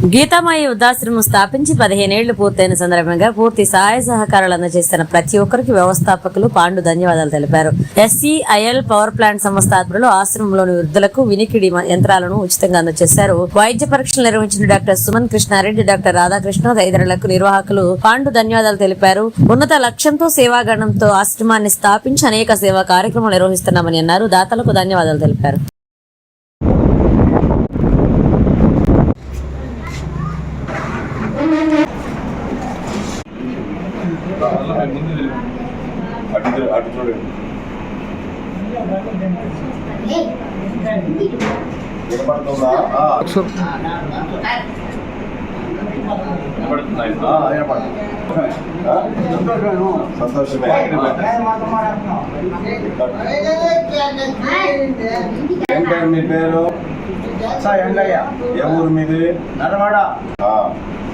Geethamaya వృద్ధాశ్రమం స్థాపించి పదిహేనేళ్ళు పూర్తయిన సందర్భంగా పూర్తి సహాయ సహకారాలు అందజేస్తున్న ప్రతి ఒక్కరికి వ్యవస్థాపకులు పాండు ధన్యవాదాలు తెలిపారు. ఎస్సీఐఎల్ పవర్ ప్లాంట్ సంస్థ ఆధ్వర్యంలో ఆశ్రమంలోని వృద్ధులకు వినికిడి యంత్రాలను ఉచితంగా అందజేశారు. వైద్య పరీక్షలు నిర్వహించిన డాక్టర్ సుమన్ కృష్ణారెడ్డి డాక్టర్ రాధాకృష్ణ తదితరులకు నిర్వాహకులు పాండు ధన్యవాదాలు తెలిపారు. ఉన్నత లక్ష్యంతో సేవాగణంతో ఆశ్రమాన్ని స్థాపించి అనేక సేవా కార్యక్రమాలు నిర్వహిస్తున్నామని అన్నారు. దాతలకు ధన్యవాదాలు తెలిపారు అటు అటు చూడండి వినపడుతుందా ఆ. ఆ, వినపడుతుంది. ఆ? సంతోషమే మీ పేరు ఏ ఊరు మీది నడవాడ ఆ,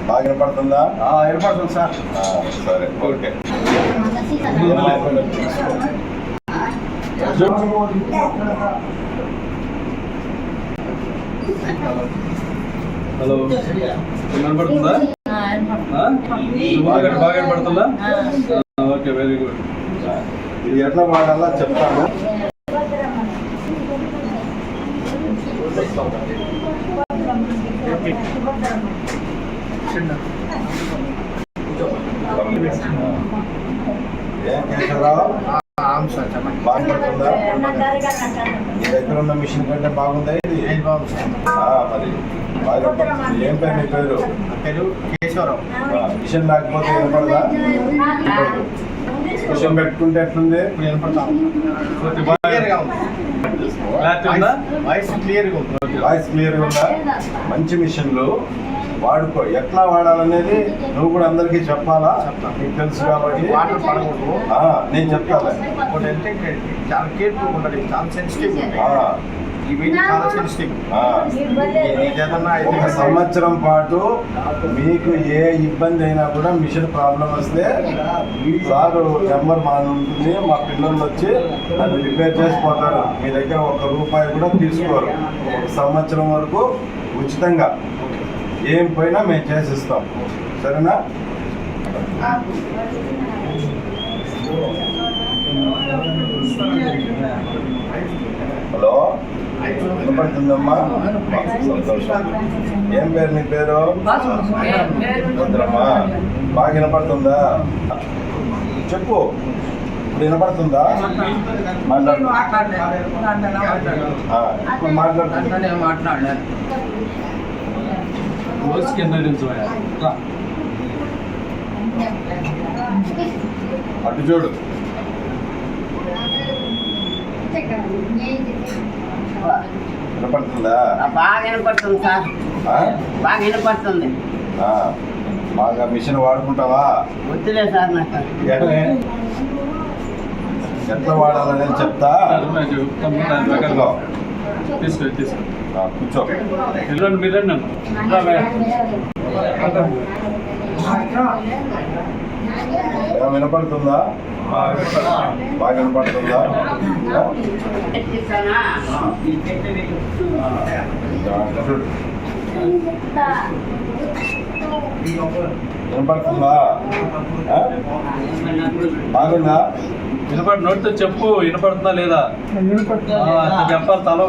బాగా వినపడుతుందా ఏర్పడుతుంది సార్ ఆ, సరే ఓకే హలో. వినపడుతుందా? బాగా బాగా వినపడుతుందా? Okay very good. ఇది ఎట్లా వాడాలా చెప్తాను. ఏం కేశవరావు అవును సార్ చెప్పండి బాగుంటుందా నీ దగ్గర ఉన్న మిషన్ కంటే బాగుందా. ఇది ఆ, మరి బాగా పడుతుంది. ఏం పేరు పేరు? పేరు కేశవరావు. ఆ, మిషన్ లేకపోతే వినపడదా వినపడదు. మిషన్ పెట్టుకుంటే ఎట్లుంది? ఇప్పుడు వినపడతాం వాయిస్ క్లియర్గా ఉంది. వాయిస్ క్లియర్గా ఉందా? మంచి మిషన్లు వాడుకో. ఎట్లా వాడాలనేది నువ్వు కూడా అందరికీ చెప్పాలా? నీకు తెలుసు కాబట్టి. వాటర్ పడకూడదు. నేను ఇక్కడ చాలా కేర్ఫుల్ ఉంటుంది చాలా సెన్సిటివ్ ఒక సంవత్సరం పాటు మీకు ఏ ఇబ్బంది అయినా కూడా మిషన్ ప్రాబ్లం వస్తే సార్ నెంబర్ మా ఉంటుంది మా పిల్లలు వచ్చి అది రిపేర్ చేసిపోతారు. మీ దగ్గర ఒక రూపాయి కూడా తీసుకోరు. ఒక సంవత్సరం వరకు ఉచితంగా. ఏం పోయినా మేము చేసిస్తాం. సరేనా? హలో? వినపడుతుందమ్మా? సంతోషం ఏం పేరు నీ పేరు? భద్రమ్మా బాగా వినపడుతుందా? చెప్పు. ఇప్పుడు వినపడుతుందా? మాట్లాడు. ఇప్పుడు రా. అటు చూడు. వినపడుతుందా? బాగా వినపడుతుంది సార్. ఆ? బాగా వినపడుతుంది. బాగా మిషన్ వాడుకుంటావా? వద్దులే సార్ నాకు. ఎట్లా చెప్తా? తీసుకో తీసుకో కూర్చో. వెళ్ళండి మీరు వినపడుతుందా? బాగా వినపడుతుంది. బాగుందా? వినపడి నోటితో చెప్పు వినపడుతుందా లేదా? చెప్పాలి తల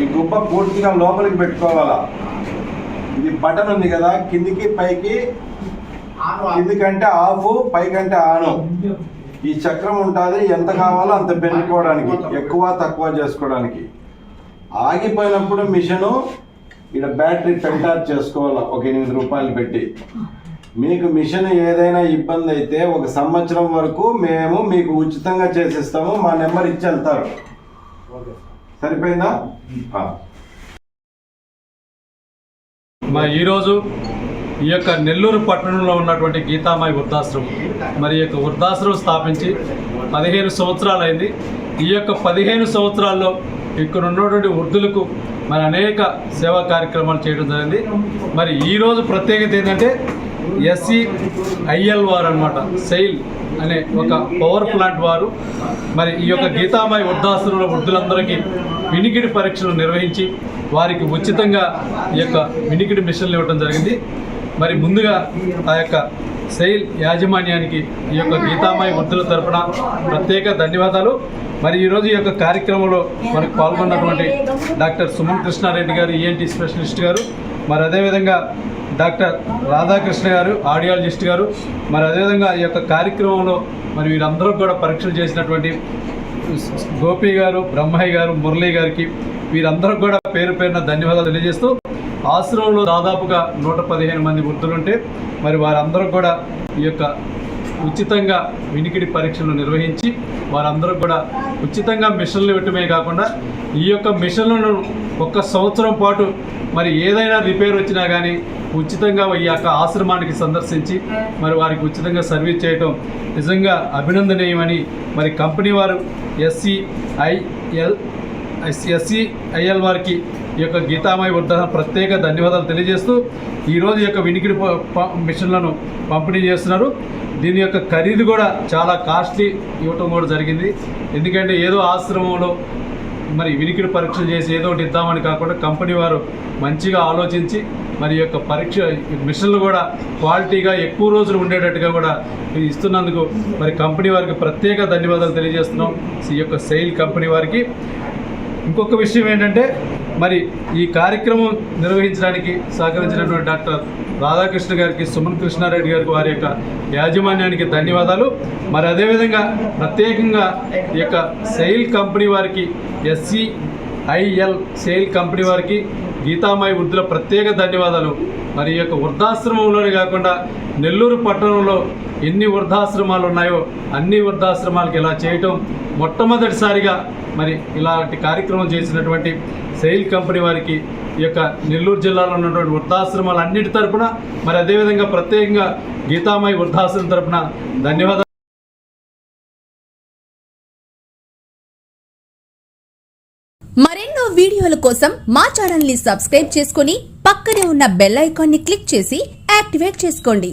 ఈ గుబ్బ పూర్తిగా లోపలికి పెట్టుకోవాలా. ఇది బటన్ ఉంది కదా కిందికి పైకి కిందికంటే ఆఫ్ పైకంటే ఆను. ఈ చక్రం ఉంటుంది ఎంత కావాలో అంత పెంచుకోవడానికి ఎక్కువ తక్కువ చేసుకోవడానికి. ఆగిపోయినప్పుడు మిషను ఇక్కడ బ్యాటరీ పెంటార్ చేసుకోవాలి ఒక ఎనిమిది రూపాయలు పెట్టి. మీకు మిషన్ ఏదైనా ఇబ్బంది అయితే ఒక సంవత్సరం వరకు మేము మీకు ఉచితంగా చేసిస్తాము మా నెంబర్ ఇచ్చి వెళ్తారు. సరిపోయిందా? ఈరోజు ఈ యొక్క నెల్లూరు పట్టణంలో ఉన్నటువంటి గీతామాయి వృద్ధాశ్రమం. మరి ఈ యొక్క వృద్ధాశ్రమం స్థాపించి పదిహేను సంవత్సరాలైంది. ఈ యొక్క పదిహేను సంవత్సరాల్లో ఇక్కడ ఉన్నటువంటి వృద్ధులకు మరి అనేక సేవా కార్యక్రమాలు చేయడం జరిగింది. మరి ఈరోజు ప్రత్యేకత ఏంటంటే ఎస్సీ ఐఎల్ వారు అనమాట సెయిల్ అనే ఒక పవర్ ప్లాంట్ వారు. మరి ఈ యొక్క గీతామాయి వృద్ధాశ్రమంలో వృద్ధులందరికీ వినికిడి పరీక్షలు నిర్వహించి వారికి ఉచితంగా ఈ యొక్క వినికిడి మిషన్లు ఇవ్వడం జరిగింది. మరి ముందుగా ఆ యొక్క సెయిల్ యాజమాన్యానికి ఈ యొక్క గీతామాయి వృద్ధుల తరపున ప్రత్యేక ధన్యవాదాలు. మరి ఈరోజు ఈ యొక్క కార్యక్రమంలో మనకు పాల్గొన్నటువంటి డాక్టర్ సుమన్ కృష్ణారెడ్డి గారు ఈఎన్టీ స్పెషలిస్ట్ గారు మరి అదేవిధంగా డాక్టర్ రాధాకృష్ణ గారు ఆడియాలజిస్ట్ గారు మరి అదేవిధంగా ఈ యొక్క కార్యక్రమంలో మరి వీరందరూ కూడా పరీక్షలు చేసినటువంటి గోపి గారు బ్రహ్మయ్య గారు మురళీ గారికి వీరందరూ కూడా పేరు పేరున ధన్యవాదాలు తెలియజేస్తూ ఆశ్రమంలో దాదాపుగా నూట పదిహేను మంది వృద్ధులుంటే మరి వారందరూ కూడా ఈ యొక్క ఉచితంగా వినికిడి పరీక్షలు నిర్వహించి వారందరూ కూడా ఉచితంగా మిషన్లు ఇవ్వటమే కాకుండా ఈ యొక్క మిషన్లను ఒక్క సంవత్సరం పాటు మరి ఏదైనా రిపేర్ వచ్చినా కానీ ఉచితంగా ఈ యొక్క ఆశ్రమానికి సందర్శించి మరి వారికి ఉచితంగా సర్వీస్ చేయటం నిజంగా అభినందనీయమని మరి కంపెనీ వారు ఎస్సీ ఐఎల్ ఎస్సీ ఐఎల్ వారికి ఈ యొక్క గీతామయ వృద్ధ ప్రత్యేక ధన్యవాదాలు తెలియజేస్తూ ఈరోజు యొక్క వినికిడి ప- మిషన్లను పంపిణీ చేస్తున్నారు. దీని యొక్క ఖరీదు కూడా చాలా కాస్ట్లీ ఇవ్వటం కూడా జరిగింది. ఎందుకంటే ఏదో ఆశ్రమంలో మరి వినికిడి పరీక్షలు చేసి ఏదో ఒకటి ఇద్దామని కాకుండా కంపెనీ వారు మంచిగా ఆలోచించి మరి యొక్క పరీక్ష మిషన్లు కూడా క్వాలిటీగా ఎక్కువ రోజులు ఉండేటట్టుగా కూడా ఇది ఇస్తున్నందుకు మరి కంపెనీ వారికి ప్రత్యేక ధన్యవాదాలు తెలియజేస్తున్నాం. ఈ యొక్క సెయిల్ కంపెనీ వారికి. ఇంకొక విషయం ఏంటంటే మరి ఈ కార్యక్రమం నిర్వహించడానికి సహకరించినటువంటి డాక్టర్ రాధాకృష్ణ గారికి సుమన్ కృష్ణారెడ్డి గారికి వారి యొక్క యాజమాన్యానికి ధన్యవాదాలు. మరి అదేవిధంగా ప్రత్యేకంగా ఈ యొక్క సెయిల్ కంపెనీ వారికి ఎస్సీ ఐఎల్ సెయిల్ కంపెనీ వారికి గీతామాయి వృద్ధుల ప్రత్యేక ధన్యవాదాలు. మరి ఈ యొక్క వృద్ధాశ్రమంలోనే కాకుండా నెల్లూరు పట్టణంలో ఎన్ని వృద్ధాశ్రమాలు ఉన్నాయో అన్ని వృద్ధాశ్రమాలకు ఇలా చేయటం మొట్టమొదటిసారిగా మరి ఇలాంటి కార్యక్రమం చేసినటువంటి సెయిల్ కంపెనీ వారికి ఈ యొక్క నెల్లూరు జిల్లాలో ఉన్నటువంటి వృద్ధాశ్రమాలు అన్నిటి తరపున మరి అదేవిధంగా ప్రత్యేకంగా గీతామాయి వృద్ధాశ్రమం తరపున ధన్యవాదాలు. మరెన్నో వీడియోల కోసం మా ఛానల్ని సబ్స్క్రైబ్ చేసుకుని పక్కనే ఉన్న బెల్ ఐకాన్ని క్లిక్ చేసి యాక్టివేట్ చేసుకోండి.